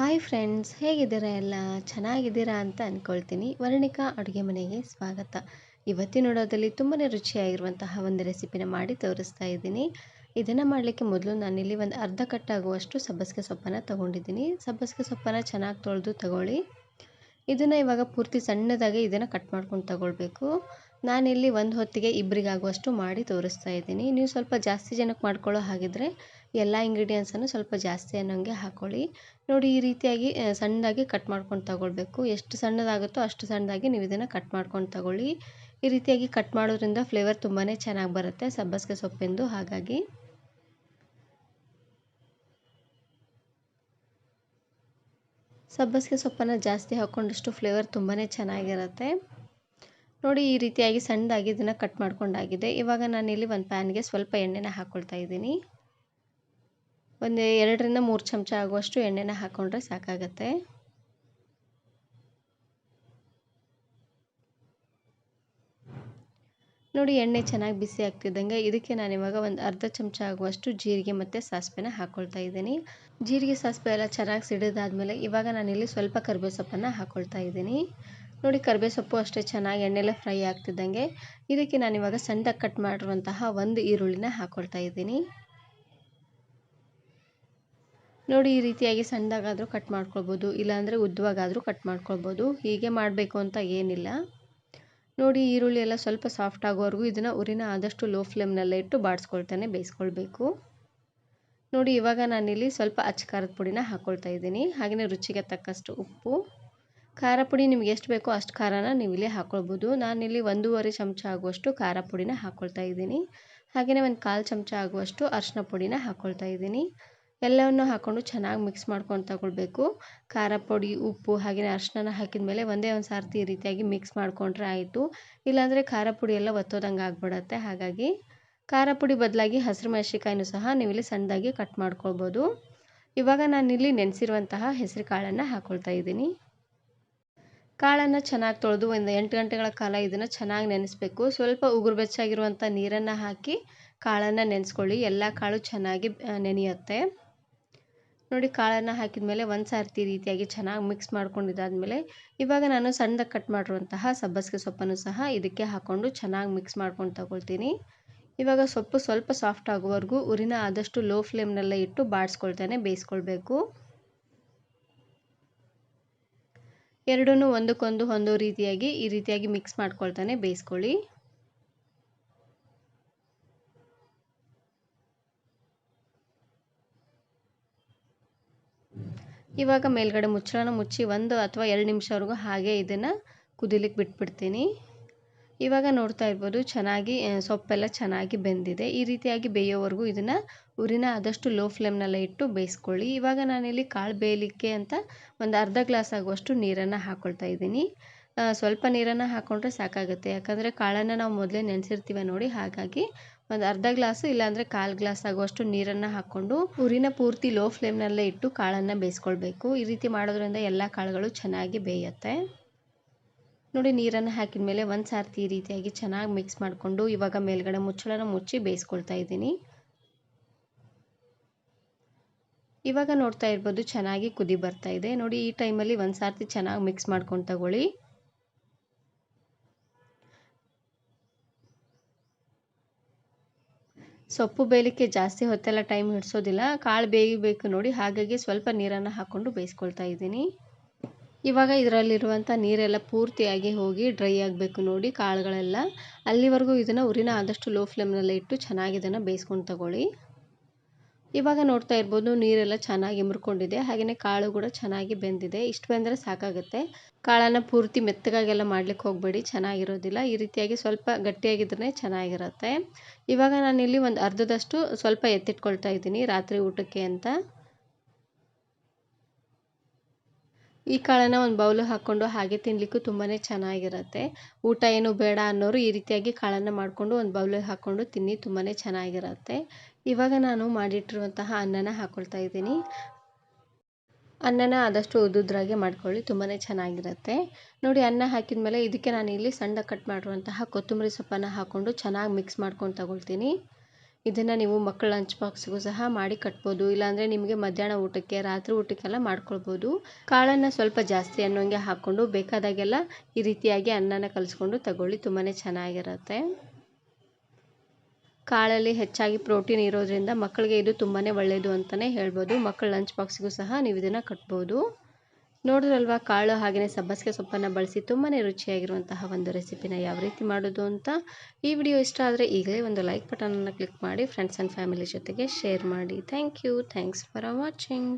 Hi friends ಹೇಗಿದ್ದೀರಾ ಎಲ್ಲ? ಚೆನ್ನಾಗಿದ್ದೀರಾ ಅಂತ ಅಂದ್ಕೊಳ್ತೀನಿ ವರ್ಣಿಕಾ ಅಡುಗೆ ಮನೆಗೆ ಸ್ವಾಗತ. ಇವತ್ತಿನ ನೋಡೋದಲ್ಲಿ ತುಂಬಾ ರುಚಿಯಾಗಿರುವಂತಹ ಒಂದು ರೆಸಿಪಿನ ಮಾಡಿ ತೋರಿಸ್ತಾ ಇದ್ದೀನಿ. ಇದನ್ನು ಮಾಡಲಿಕ್ಕೆ ಮೊದಲು ನಾನಿಲ್ಲಿ ಒಂದು ಅರ್ಧ ಕಟ್ಟಾಗುವಷ್ಟು ಸಬ್ಬಸಿಗೆ ಸೊಪ್ಪನ್ನು ತೊಗೊಂಡಿದ್ದೀನಿ. ಸಬ್ಬಸಿಗೆ ಸೊಪ್ಪನ್ನು ಚೆನ್ನಾಗಿ ತೊಳೆದು ತಗೊಳ್ಳಿ. ಇದನ್ನು ಇವಾಗ ಪೂರ್ತಿ ಸಣ್ಣದಾಗಿ ಇದನ್ನು ಕಟ್ ಮಾಡ್ಕೊಂಡು ತಗೊಳ್ಬೇಕು. ನಾನಿಲ್ಲಿ ಒಂದು ಹೊತ್ತಿಗೆ ಇಬ್ಬರಿಗಾಗುವಷ್ಟು ಮಾಡಿ ತೋರಿಸ್ತಾ ಇದ್ದೀನಿ. ನೀವು ಸ್ವಲ್ಪ ಜಾಸ್ತಿ ಜನಕ್ಕೆ ಮಾಡ್ಕೊಳ್ಳೋ ಹಾಗಿದ್ರೆ ಎಲ್ಲ ಇಂಗ್ರೀಡಿಯೆಂಟ್ಸನ್ನು ಸ್ವಲ್ಪ ಜಾಸ್ತಿ ಅನ್ನೋಂಗೆ ಹಾಕ್ಕೊಳ್ಳಿ ನೋಡಿ ಈ ರೀತಿಯಾಗಿ ಸಣ್ಣದಾಗಿ ಕಟ್ ಮಾಡ್ಕೊಂಡು ತಗೊಳ್ಬೇಕು. ಎಷ್ಟು ಸಣ್ಣದಾಗುತ್ತೋ ಅಷ್ಟು ಸಣ್ಣದಾಗಿ ನೀವು ಇದನ್ನು ಕಟ್ ಮಾಡ್ಕೊಂಡು ತಗೊಳ್ಳಿ. ಈ ರೀತಿಯಾಗಿ ಕಟ್ ಮಾಡೋದ್ರಿಂದ ಫ್ಲೇವರ್ ತುಂಬಾ ಚೆನ್ನಾಗಿ ಬರುತ್ತೆ ಸಬ್ಬಸಿಗೆ ಸೊಪ್ಪಿಂದು. ಹಾಗಾಗಿ ಸಬ್ಬಸಿಗೆ ಸೊಪ್ಪನ್ನು ಜಾಸ್ತಿ ಹಾಕ್ಕೊಂಡಷ್ಟು ಫ್ಲೇವರ್ ತುಂಬಾ ಚೆನ್ನಾಗಿರುತ್ತೆ. ನೋಡಿ ಈ ರೀತಿಯಾಗಿ ಸಣ್ಣದಾಗಿ ಇದನ್ನು ಕಟ್ ಮಾಡ್ಕೊಂಡಾಗಿದೆ. ಇವಾಗ ನಾನಿಲ್ಲಿ ಒಂದು ಪ್ಯಾನ್ಗೆ ಸ್ವಲ್ಪ ಎಣ್ಣೆನ ಹಾಕ್ಕೊಳ್ತಾ ಇದ್ದೀನಿ. ಒಂದು ಎರಡರಿಂದ ಮೂರು ಚಮಚ ಆಗುವಷ್ಟು ಎಣ್ಣೆನ ಹಾಕ್ಕೊಂಡ್ರೆ ಸಾಕಾಗತ್ತೆ. ನೋಡಿ ಎಣ್ಣೆ ಚೆನ್ನಾಗಿ ಬಿಸಿ ಆಗ್ತಿದ್ದಂಗೆ, ಇದಕ್ಕೆ ನಾನು ಇವಾಗ ಒಂದು ಅರ್ಧ ಚಮಚ ಆಗುವಷ್ಟು ಜೀರಿಗೆ ಮತ್ತು ಸಾಸಿವೆನ ಹಾಕ್ಕೊಳ್ತಾ ಇದ್ದೀನಿ. ಜೀರಿಗೆ ಸಾಸಿವೆ ಎಲ್ಲ ಚೆನ್ನಾಗಿ ಸಿಡಿದಾದ್ಮೇಲೆ ಇವಾಗ ನಾನಿಲ್ಲಿ ಸ್ವಲ್ಪ ಕರಿಬೇವು ಸೊಪ್ಪನ್ನು ಹಾಕ್ಕೊಳ್ತಾ ಇದ್ದೀನಿ. ನೋಡಿ ಕರಿಬೇವು ಸೊಪ್ಪು ಅಷ್ಟೇ ಚೆನ್ನಾಗಿ ಎಣ್ಣೆಲ್ಲ ಫ್ರೈ ಆಗ್ತಿದ್ದಂಗೆ, ಇದಕ್ಕೆ ನಾನಿವಾಗ ಸಣ್ಣದಾಗಿ ಕಟ್ ಮಾಡಿರುವಂತಹ ಒಂದು ಈರುಳ್ಳಿನ ಹಾಕ್ಕೊಳ್ತಾ ಇದ್ದೀನಿ. ನೋಡಿ, ಈ ರೀತಿಯಾಗಿ ಸಣ್ಣದಾಗಾದರೂ ಕಟ್ ಮಾಡ್ಕೊಳ್ಬೋದು, ಇಲ್ಲಾಂದರೆ ಉದ್ದವಾಗಾದರೂ ಕಟ್ ಮಾಡ್ಕೊಳ್ಬೋದು. ಹೀಗೆ ಮಾಡಬೇಕು ಅಂತ ಏನಿಲ್ಲ. ನೋಡಿ, ಈರುಳ್ಳಿ ಎಲ್ಲ ಸ್ವಲ್ಪ ಸಾಫ್ಟ್ ಆಗೋವರೆಗೂ ಇದನ್ನು ಉರಿನ ಆದಷ್ಟು ಲೋ ಫ್ಲೇಮ್ನಲ್ಲೇ ಇಟ್ಟು ಬಾಡಿಸ್ಕೊಳ್ತಾನೆ, ಬೇಯಿಸ್ಕೊಳ್ಬೇಕು. ನೋಡಿ, ಇವಾಗ ನಾನಿಲ್ಲಿ ಸ್ವಲ್ಪ ಅಚ್ಚ ಖಾರದ ಪುಡಿನ ಹಾಕ್ಕೊಳ್ತಾ ಇದ್ದೀನಿ. ಹಾಗೆಯೇ ರುಚಿಗೆ ತಕ್ಕಷ್ಟು ಉಪ್ಪು. ಖಾರ ಪುಡಿ ನಿಮ್ಗೆ ಎಷ್ಟು ಬೇಕೋ ಅಷ್ಟು ಖಾರನ ನೀವು ಇಲ್ಲಿ ಹಾಕ್ಕೊಳ್ಬೋದು ನಾನಿಲ್ಲಿ ಒಂದೂವರೆ ಚಮಚ ಆಗುವಷ್ಟು ಖಾರ ಪುಡಿನ ಹಾಕ್ಕೊಳ್ತಾ ಇದ್ದೀನಿ. ಹಾಗೆಯೇ ಒಂದು ಕಾಲು ಚಮಚ ಆಗುವಷ್ಟು ಅರಿಶಿನ ಪುಡಿನ ಹಾಕ್ಕೊಳ್ತಾ ಇದ್ದೀನಿ. ಎಲ್ಲವನ್ನು ಹಾಕ್ಕೊಂಡು ಚೆನ್ನಾಗಿ ಮಿಕ್ಸ್ ಮಾಡ್ಕೊಂಡು ತಗೊಳ್ಬೇಕು. ಖಾರ ಪುಡಿ, ಉಪ್ಪು ಹಾಗೆಯೇ ಹಾಕಿದ ಮೇಲೆ ಒಂದೇ ಒಂದು ಸಾರ್ತಿ ಈ ರೀತಿಯಾಗಿ ಮಿಕ್ಸ್ ಮಾಡಿಕೊಂಡ್ರೆ ಆಯಿತು. ಇಲ್ಲಾಂದರೆ ಖಾರ ಪುಡಿ ಎಲ್ಲ ಒತ್ತೋದಂಗೆ ಆಗ್ಬಿಡತ್ತೆ. ಹಾಗಾಗಿ ಖಾರ ಪುಡಿ ಬದಲಾಗಿ ಹಸಿರು ಮೆಣಸಿಕಾಯಿನೂ ಸಹ ನೀವಿಲ್ಲಿ ಸಣ್ಣದಾಗಿ ಕಟ್ ಮಾಡ್ಕೊಳ್ಬೋದು. ಇವಾಗ ನಾನಿಲ್ಲಿ ನೆನೆಸಿರುವಂತಹ ಹೆಸರು ಕಾಳನ್ನು ಹಾಕ್ಕೊಳ್ತಾ ಇದ್ದೀನಿ. ಕಾಳನ್ನು ಚೆನ್ನಾಗಿ ತೊಳೆದು ಒಂದು ಎಂಟು ಗಂಟೆಗಳ ಕಾಲ ಇದನ್ನು ಚೆನ್ನಾಗಿ ನೆನೆಸ್ಬೇಕು. ಸ್ವಲ್ಪ ಉಗುರು ಬೆಚ್ಚಾಗಿರುವಂಥ ನೀರನ್ನು ಹಾಕಿ ಕಾಳನ್ನು ನೆನೆಸ್ಕೊಳ್ಳಿ. ಎಲ್ಲ ಕಾಳು ಚೆನ್ನಾಗಿ ನೆನೆಯುತ್ತೆ. ನೋಡಿ ಕಾಳನ್ನು ಹಾಕಿದ ಮೇಲೆ ಒಂದು ಸಾರ್ತಿ ರೀತಿಯಾಗಿ ಚೆನ್ನಾಗಿ ಮಿಕ್ಸ್ ಮಾಡ್ಕೊಂಡಿದ್ದಾದಮೇಲೆ ಇವಾಗ ನಾನು ಸಣ್ಣದಾಗಿ ಕಟ್ ಮಾಡಿರುವಂತಹ ಸಬ್ಬಸಿಗೆ ಸೊಪ್ಪನ್ನು ಸಹ ಇದಕ್ಕೆ ಹಾಕ್ಕೊಂಡು ಚೆನ್ನಾಗಿ ಮಿಕ್ಸ್ ಮಾಡ್ಕೊಂಡು ತಗೊಳ್ತೀನಿ. ಇವಾಗ ಸೊಪ್ಪು ಸ್ವಲ್ಪ ಸಾಫ್ಟ್ ಆಗುವವರೆಗೂ ಉರಿನ ಆದಷ್ಟು ಲೋ ಫ್ಲೇಮ್ನೆಲ್ಲ ಇಟ್ಟು ಬಾಡಿಸ್ಕೊಳ್ತಾನೆ, ಬೇಯಿಸ್ಕೊಳ್ಬೇಕು. ಎರಡೂ ಒಂದಕ್ಕೊಂದು ಹೊಂದೋ ರೀತಿಯಾಗಿ ಈ ರೀತಿಯಾಗಿ ಮಿಕ್ಸ್ ಮಾಡ್ಕೊಳ್ತಾನೆ, ಬೇಯಿಸ್ಕೊಳ್ಳಿ. ಇವಾಗ ಮೇಲ್ಗಡೆ ಮುಚ್ಚಳನ ಮುಚ್ಚಿ ಒಂದು ಅಥವಾ ಎರಡು ನಿಮಿಷವರೆಗೂ ಹಾಗೆ ಇದನ್ನು ಕುದಿಲಿಕ್ಕೆ ಬಿಟ್ಬಿಡ್ತೀನಿ. ಇವಾಗ ನೋಡ್ತಾ ಇರ್ಬೋದು ಚೆನ್ನಾಗಿ ಸೊಪ್ಪೆಲ್ಲ ಚೆನ್ನಾಗಿ ಬೆಂದಿದೆ. ಈ ರೀತಿಯಾಗಿ ಬೇಯೋವರೆಗೂ ಇದನ್ನು ಉರಿನ ಆದಷ್ಟು ಲೋ ಫ್ಲೇಮ್ನಲ್ಲೇ ಇಟ್ಟು ಬೇಯಿಸ್ಕೊಳ್ಳಿ. ಇವಾಗ ನಾನಿಲ್ಲಿ ಕಾಳು ಬೇಯಲಿಕ್ಕೆ ಅಂತ ಒಂದು ಅರ್ಧ ಗ್ಲಾಸ್ ಆಗುವಷ್ಟು ನೀರನ್ನು ಹಾಕ್ಕೊಳ್ತಾ ಇದ್ದೀನಿ. ಸ್ವಲ್ಪ ನೀರನ್ನು ಹಾಕ್ಕೊಂಡ್ರೆ ಸಾಕಾಗುತ್ತೆ. ಯಾಕಂದರೆ ಕಾಳನ್ನು ನಾವು ಮೊದಲೇ ನೆನೆಸಿರ್ತೀವಿ ನೋಡಿ, ಹಾಗಾಗಿ ಒಂದು ಅರ್ಧ ಗ್ಲಾಸು, ಇಲ್ಲಾಂದರೆ ಕಾಲು ಗ್ಲಾಸ್ ಆಗುವಷ್ಟು ನೀರನ್ನು ಹಾಕ್ಕೊಂಡು ಉರಿನ ಪೂರ್ತಿ ಲೋ ಫ್ಲೇಮ್ನಲ್ಲೇ ಇಟ್ಟು ಕಾಳನ್ನು ಬೇಯಿಸ್ಕೊಳ್ಬೇಕು. ಈ ರೀತಿ ಮಾಡೋದ್ರಿಂದ ಎಲ್ಲ ಕಾಳುಗಳು ಚೆನ್ನಾಗಿ ಬೇಯುತ್ತೆ. ನೋಡಿ ನೀರನ್ನು ಹಾಕಿದ ಮೇಲೆ ಒಂದು ಸಾರ್ತಿ ಈ ರೀತಿಯಾಗಿ ಚೆನ್ನಾಗಿ ಮಿಕ್ಸ್ ಮಾಡಿಕೊಂಡು ಇವಾಗ ಮೇಲ್ಗಡೆ ಮುಚ್ಚಳನ ಮುಚ್ಚಿ ಬೇಯಿಸ್ಕೊಳ್ತಾ ಇದ್ದೀನಿ. ಇವಾಗ ನೋಡ್ತಾ ಇರ್ಬೋದು ಚೆನ್ನಾಗಿ ಕುದಿ ಬರ್ತಾ ಇದೆ. ನೋಡಿ ಈ ಟೈಮಲ್ಲಿ ಒಂದು ಸಾರ್ತಿ ಚೆನ್ನಾಗಿ ಮಿಕ್ಸ್ ಮಾಡ್ಕೊಂಡು ತಗೊಳ್ಳಿ. ಸೊಪ್ಪು ಬೇಯಲಿಕ್ಕೆ ಜಾಸ್ತಿ ಹೊತ್ತೆಲ್ಲ ಟೈಮ್ ಹಿಡಿಸೋದಿಲ್ಲ. ಕಾಳು ಬೇಯಬೇಕು ನೋಡಿ, ಹಾಗಾಗಿ ಸ್ವಲ್ಪ ನೀರನ್ನು ಹಾಕ್ಕೊಂಡು ಬೇಯಿಸ್ಕೊಳ್ತಾ ಇದ್ದೀನಿ. ಇವಾಗ ಇದರಲ್ಲಿರುವಂಥ ನೀರೆಲ್ಲ ಪೂರ್ತಿಯಾಗಿ ಹೋಗಿ ಡ್ರೈ ಆಗಬೇಕು ನೋಡಿ ಕಾಳುಗಳೆಲ್ಲ. ಅಲ್ಲಿವರೆಗೂ ಇದನ್ನು ಉರಿನ ಆದಷ್ಟು ಲೋ ಫ್ಲೇಮ್ನಲ್ಲೇ ಇಟ್ಟು ಚೆನ್ನಾಗಿ ಇದನ್ನು ಬೇಯಿಸ್ಕೊಂಡು ತಗೊಳ್ಳಿ. ಇವಾಗ ನೋಡ್ತಾ ಇರ್ಬೋದು ನೀರೆಲ್ಲ ಚೆನ್ನಾಗಿ ಮುರ್ಕೊಂಡಿದೆ ಹಾಗೆಯೇ ಕಾಳು ಕೂಡ ಚೆನ್ನಾಗಿ ಬೆಂದಿದೆ. ಇಷ್ಟು ಬೆಂದರೆ ಸಾಕಾಗುತ್ತೆ. ಕಾಳನ್ನು ಪೂರ್ತಿ ಮೆತ್ತಗಾಗೆಲ್ಲ ಮಾಡ್ಲಿಕ್ಕೆ ಹೋಗಬೇಡಿ, ಚೆನ್ನಾಗಿರೋದಿಲ್ಲ. ಈ ರೀತಿಯಾಗಿ ಸ್ವಲ್ಪ ಗಟ್ಟಿಯಾಗಿದ್ರೆ ಚೆನ್ನಾಗಿರುತ್ತೆ. ಇವಾಗ ನಾನಿಲ್ಲಿ ಒಂದು ಅರ್ಧದಷ್ಟು ಸ್ವಲ್ಪ ಎತ್ತಿಟ್ಕೊಳ್ತಾ ಇದ್ದೀನಿ ರಾತ್ರಿ ಊಟಕ್ಕೆ ಅಂತ. ಈ ಕಾಳನ್ನು ಒಂದು ಬೌಲು ಹಾಕ್ಕೊಂಡು ಹಾಗೆ ತಿನ್ನಲಿಕ್ಕೂ ತುಂಬಾ ಚೆನ್ನಾಗಿರುತ್ತೆ. ಊಟ ಏನು ಬೇಡ ಅನ್ನೋರು ಈ ರೀತಿಯಾಗಿ ಕಾಳನ್ನು ಮಾಡಿಕೊಂಡು ಒಂದು ಬೌಲಿಗೆ ಹಾಕ್ಕೊಂಡು ತಿನ್ನಿ ತುಂಬಾ ಚೆನ್ನಾಗಿರುತ್ತೆ. ಇವಾಗ ನಾನು ಮಾಡಿಟ್ಟಿರುವಂತಹ ಅನ್ನನ ಹಾಕ್ಕೊಳ್ತಾ ಇದ್ದೀನಿ. ಅನ್ನನ ಆದಷ್ಟು ಉದ್ದುದ್ರಾಗೆ ಮಾಡ್ಕೊಳ್ಳಿ ತುಂಬಾ ಚೆನ್ನಾಗಿರುತ್ತೆ. ನೋಡಿ, ಅನ್ನ ಹಾಕಿದ ಮೇಲೆ ಇದಕ್ಕೆ ನಾನು ಇಲ್ಲಿ ಸಣ್ಣ ಕಟ್ ಮಾಡಿರುವಂತಹ ಕೊತ್ತಂಬರಿ ಸೊಪ್ಪನ್ನು ಹಾಕ್ಕೊಂಡು ಚೆನ್ನಾಗಿ ಮಿಕ್ಸ್ ಮಾಡ್ಕೊಂಡು ತಗೊಳ್ತೀನಿ. ಇದನ್ನು ನೀವು ಮಕ್ಕಳ ಲಂಚ್ ಬಾಕ್ಸ್ಗೂ ಸಹ ಮಾಡಿ ಕಟ್ಬೋದು. ಇಲ್ಲಾಂದರೆ ನಿಮಗೆ ಮಧ್ಯಾಹ್ನ ಊಟಕ್ಕೆ, ರಾತ್ರಿ ಊಟಕ್ಕೆಲ್ಲ ಮಾಡ್ಕೊಳ್ಬೋದು. ಕಾಳನ್ನು ಸ್ವಲ್ಪ ಜಾಸ್ತಿ ಅನ್ನೋಂಗೆ ಹಾಕ್ಕೊಂಡು ಬೇಕಾದಾಗೆಲ್ಲ ಈ ರೀತಿಯಾಗಿ ಅನ್ನನ ಕಲಿಸ್ಕೊಂಡು ತಗೊಳ್ಳಿ ತುಂಬಾ ಚೆನ್ನಾಗಿರುತ್ತೆ. ಕಾಳಲ್ಲಿ ಹೆಚ್ಚಾಗಿ ಪ್ರೋಟೀನ್ ಇರೋದ್ರಿಂದ ಮಕ್ಕಳಿಗೆ ಇದು ತುಂಬಾ ಒಳ್ಳೆಯದು ಅಂತಲೇ ಹೇಳ್ಬೋದು. ಮಕ್ಕಳ ಲಂಚ್ ಬಾಕ್ಸ್ಗೂ ಸಹ ನೀವು ಇದನ್ನು ಕಟ್ಬೋದು. ನೋಡಿದ್ರಲ್ವಾ ಕಾಳು ಹಾಗೆಯೇ ಸಬ್ಬಸಿಗೆ ಸೊಪ್ಪನ್ನು ಬಳಸಿ ತುಂಬಾ ರುಚಿಯಾಗಿರುವಂತಹ ಒಂದು ರೆಸಿಪಿನ ಯಾವ ರೀತಿ ಮಾಡೋದು ಅಂತ ಈ ವಿಡಿಯೋ ಇಷ್ಟ ಆದರೆ ಈಗಲೇ ಒಂದು ಲೈಕ್ ಬಟನನ್ನು ಕ್ಲಿಕ್ ಮಾಡಿ ಫ್ರೆಂಡ್ಸ್ ಆ್ಯಂಡ್ ಫ್ಯಾಮಿಲಿ ಜೊತೆಗೆ ಶೇರ್ ಮಾಡಿ. Thank you thanks for watching